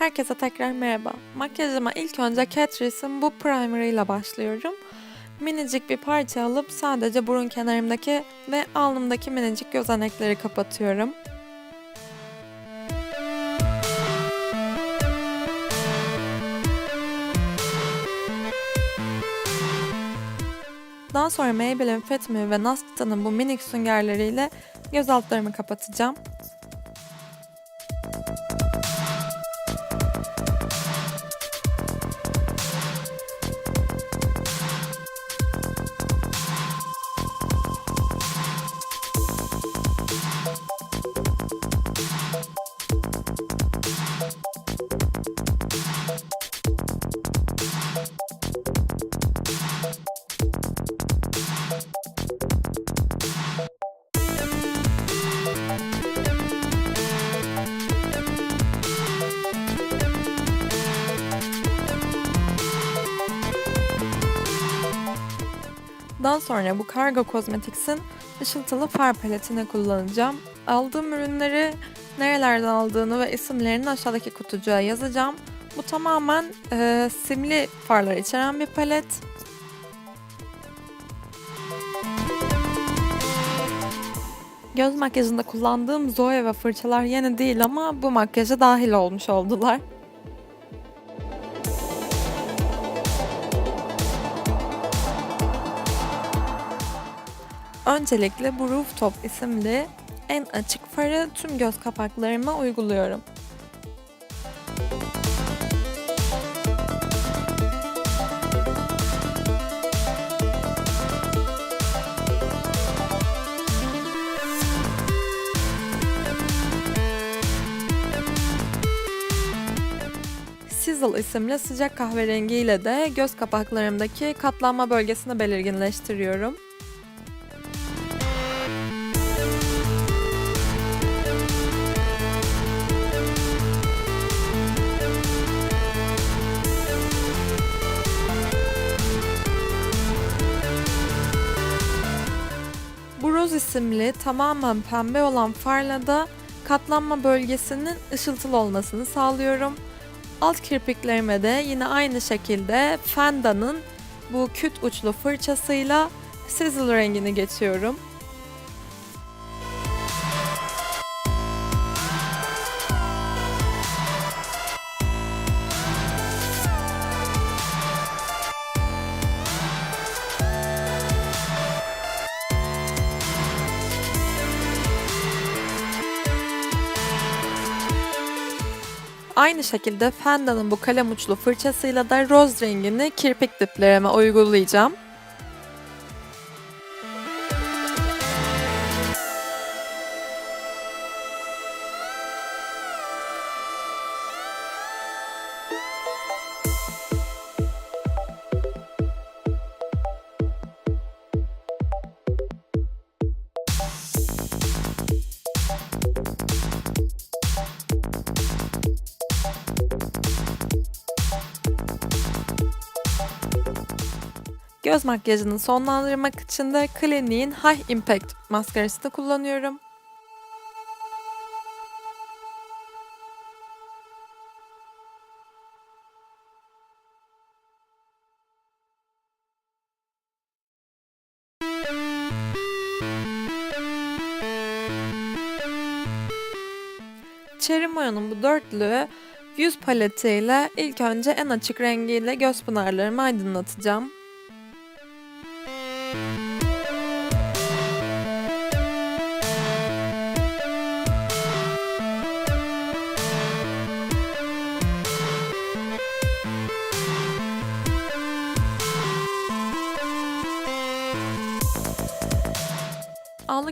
Herkese tekrar merhaba. Makyajıma ilk önce Catrice'in bu primer ile başlıyorum. Minicik bir parça alıp sadece burun kenarımdaki ve alnımdaki minicik gözenekleri kapatıyorum. Daha sonra Maybelline Fit Me ve Nascita'nın bu minik süngerleriyle göz altlarımı kapatacağım. Daha sonra bu Cargo Cosmetics'in ışıltılı far paletini kullanacağım. Aldığım ürünleri nerelerden aldığını ve isimlerini aşağıdaki kutucuğa yazacağım. Bu tamamen e, simli farlar içeren bir palet. Göz makyajında kullandığım Zoe ve fırçalar yeni değil ama bu makyaja dahil olmuş oldular. Öncelikle bu Rooftop isimli en açık farı tüm göz kapaklarıma uyguluyorum. Sizzle isimli sıcak kahverengiyle de göz kapaklarımdaki katlanma bölgesini belirginleştiriyorum. İsimli tamamen pembe olan farla da katlanma bölgesinin ışıltılı olmasını sağlıyorum. Alt kirpiklerime de yine aynı şekilde Fenda'nın bu küt uçlu fırçasıyla sizzle rengini geçiyorum. Aynı şekilde Fenda'nın bu kalem uçlu fırçasıyla da roz rengini kirpik diplerime uygulayacağım. Göz makyajını sonlandırmak için de Clinique'in High Impact maskarasını kullanıyorum. Cherry Moya'nın bu dörtlü yüz paletiyle ilk önce en açık rengiyle göz pınarlarımı aydınlatacağım. Anlık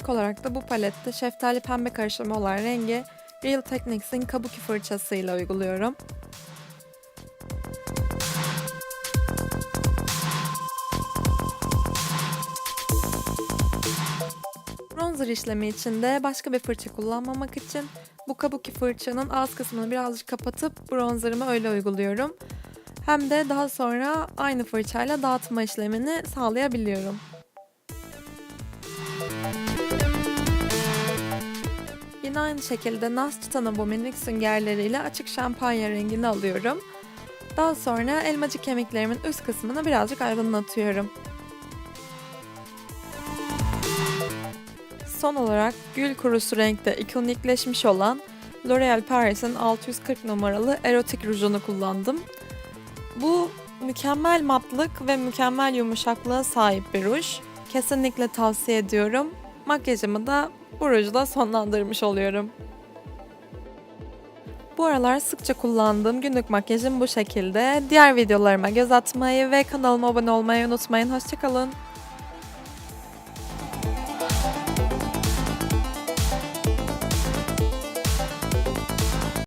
olarak da bu palette şeftali pembe karışımı olan rengi Real Techniques'in Kabuki fırçasıyla uyguluyorum. Bronzer işlemi için de başka bir fırça kullanmamak için bu Kabuki fırçanın ağız kısmını birazcık kapatıp bronzerımı öyle uyguluyorum. Hem de daha sonra aynı fırçayla dağıtma işlemini sağlayabiliyorum. Yine aynı şekilde Nas Titana bu minik süngerleriyle açık şampanya rengini alıyorum. Daha sonra elmacık kemiklerimin üst kısmını birazcık aydınlatıyorum. Son olarak gül kurusu renkte ikonikleşmiş olan L'Oreal Paris'in 640 numaralı erotik rujunu kullandım. Bu mükemmel matlık ve mükemmel yumuşaklığa sahip bir ruj. Kesinlikle tavsiye ediyorum. Makyajımı da bu rujla sonlandırmış oluyorum. Bu aralar sıkça kullandığım günlük makyajım bu şekilde. Diğer videolarıma göz atmayı ve kanalıma abone olmayı unutmayın. Hoşçakalın.